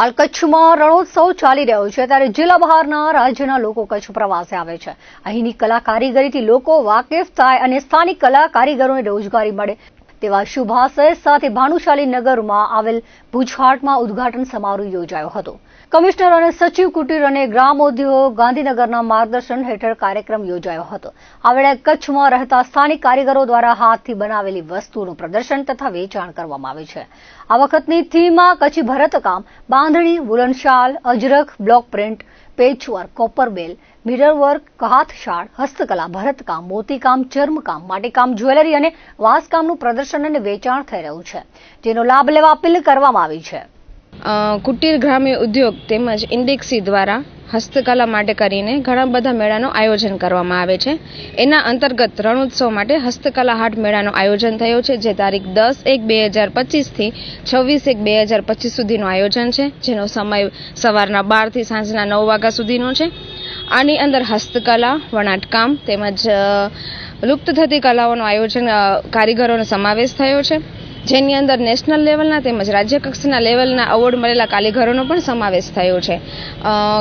હાલ કચ્છમાં રણોત્સવ ચાલી રહ્યો છે ત્યારે જિલ્લા બહારના રાજ્યના લોકો કચ્છ પ્રવાસે આવે છે. અહીંની કલા કારીગરીથી લોકો વાકેફ થાય અને સ્થાનિક કલા કારીગરોને રોજગારી મળે. તેવા શુભાશય સાથે ભાનુશાલી નગરમાં આવેલ ભુજહાટમાં ઉદ્ઘાટન સમારોહ યોજાયો હતો. કમિશનર અને સચિવ કુટીર અને ગ્રામોદ્યોગ ગાંધીનગરના માર્ગદર્શન હેઠળ કાર્યક્રમ યોજાયો હતો. આ વેળાએ કચ્છમાં રહેતા સ્થાનિક કારીગરો દ્વારા હાથથી બનાવેલી વસ્તુઓનું પ્રદર્શન તથા વેચાણ કરવામાં આવે છે. આ વખતની થીમમાં કચ્છી ભરતકામ, bandhani woollen shawl Ajrakh, block print patchwork copper bell mirror work હાથશાળ હસ્તકલા, ભરતકામ, મોતીકામ, ચર્મકામ માટીકામ જ્વેલરી અને વાંસકામનું પ્રદર્શન અને વેચાણ થઈ રહ્યું છે. જેનો લાભ લેવા અપીલ કરવામાં આવી છે. કુટીર ગ્રામ્ય ઉદ્યોગ તેમજ ઇન્ડેક્સી દ્વારા હસ્તકલા માટે કરીને ઘણા બધા મેળાનું આયોજન કરવામાં આવે છે. એના અંતર્ગત રણોત્સવ માટે હસ્તકલા હાટ મેળાનું આયોજન થયું છે, જે તારીખ દસ એક બે હજાર પચીસથી છવ્વીસ એક બે હજાર પચીસ સુધીનું આયોજન છે, જેનો સમય સવારના બારથી સાંજના નવ વાગ્યા સુધીનો છે. આની અંદર હસ્તકલા, વણાટકામ તેમજ લુપ્ત થતી કલાઓનું આયોજન કારીગરોનો સમાવેશ થયો છે. જેની અંદર નેશનલ લેવલના તેમજ રાજ્ય કક્ષાના લેવલના એવોર્ડ મળેલા કારીગરોનો પણ સમાવેશ થયો છે.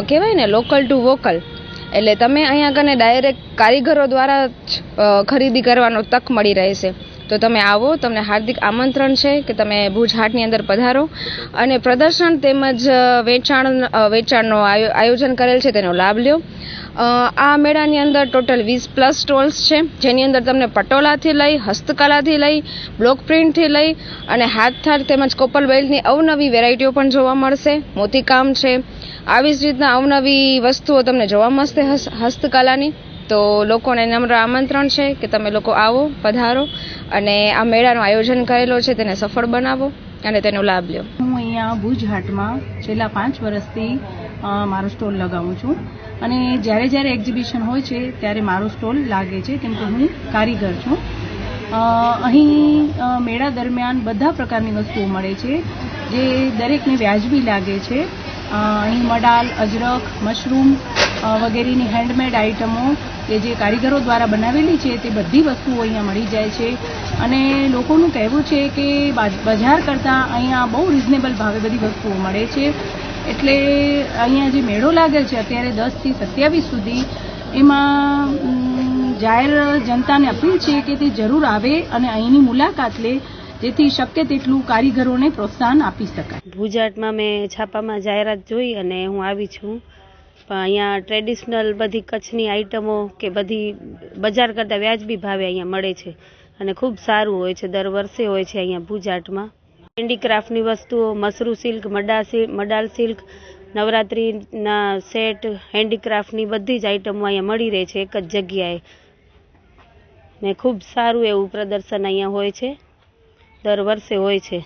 કહેવાય ને લોકલ ટુ વોકલ એટલે તમે અહીંયા કને ડાયરેક્ટ કારીગરો દ્વારા જ ખરીદી કરવાનો તક મળી રહેશે તો તમે આવો, તમને હાર્દિક આમંત્રણ છે કે તમે ભુજ હાટની અંદર પધારો. અને પ્રદર્શન તેમજ વેચાણ વેચાણનો આયો- આયોજન કરેલ છે તેનો લાભ લ્યો. આ મેળાની અંદર ટોટલ વીસ પ્લસ સ્ટોલ્સ છે, જેની અંદર તમને પટોલાથી લઈ, હસ્તકલાથી લઈ, બ્લોક પ્રિન્ટથી લઈ અને હાથથાર તેમજ કોપર બેલ્ટની અવનવી વેરાયટીઓ પણ જોવા મળશે. મોતીકામ છે. આવી જ રીતના અવનવી વસ્તુઓ તમને જોવા મળશે હસ્ત- હસ્તકલાની. તો લોકોને નમ્ર આમંત્રણ છે કે તમે લોકો આવો, પધારો. અને આ મેળાનું આયોજન કરેલો છે, તેને સફળ બનાવો અને તેનો લાભ લ્યો. હું અહીંયા ભુજ હાટમાં છેલ્લા પાંચ વર્ષથી મારો સ્ટોલ લગાવું છું. અને જ્યારે જ્યારે એક્ઝિબિશન હોય છે, ત્યારે મારો સ્ટોલ લાગે છે, કેમ કે હું કારીગર છું. અહીં મેળા દરમિયાન બધા પ્રકારની વસ્તુઓ મળે છે, જે દરેકને વ્યાજબી લાગે છે. અહીં મડાલ અજરક મશરૂમ વગેરેની હેન્ડમેડ આઇટમો કે જે કારીગરો દ્વારા બનાવેલી છે, તે બધી વસ્તુઓ અહીંયા મળી જાય છે. અને લોકોનું કહેવું છે કે બાજ- બજાર કરતાં અહીંયા બહુ રિઝનેબલ ભાવે બધી વસ્તુઓ મળે છે. એટલે અહીંયા જે મેળો લાગે છે, અત્યારે દસથી સત્યાવીસ સુધી, એમાં જાહેર જનતાને અપીલ છે કે તે જરૂર આવે અને અહીંની મુલાકાત લે, જેથી શક્ય તેટલું કારીગરોને પ્રોત્સાહન આપી શકાય. ભુજાટમાં મેં છાપામાં જાહેરાત જોઈ અને હું આવી છું. અહીંયા ટ્રેડિશનલ બધી કચ્છની આઈટમો કે બધી બજાર કરતાં વ્યાજબી ભાવે અહીંયા મળે છે અને ખૂબ સારું હોય છે. દર વર્ષે હોય છે અહીંયા ભુજાટમાં હેન્ડીક્રાફ્ટની વસ્તુઓ, મસરૂ સિલ્ક, મડા મડાલ સિલ્ક, નવરાત્રિના સેટ હેન્ડીક્રાફ્ટની બધી જ આઈટમો અહીંયા મળી રહે છે એક જ જગ્યાએ. ને ખૂબ સારું એવું પ્રદર્શન અહીંયા હોય છે. દર વર્ષે હોય છે.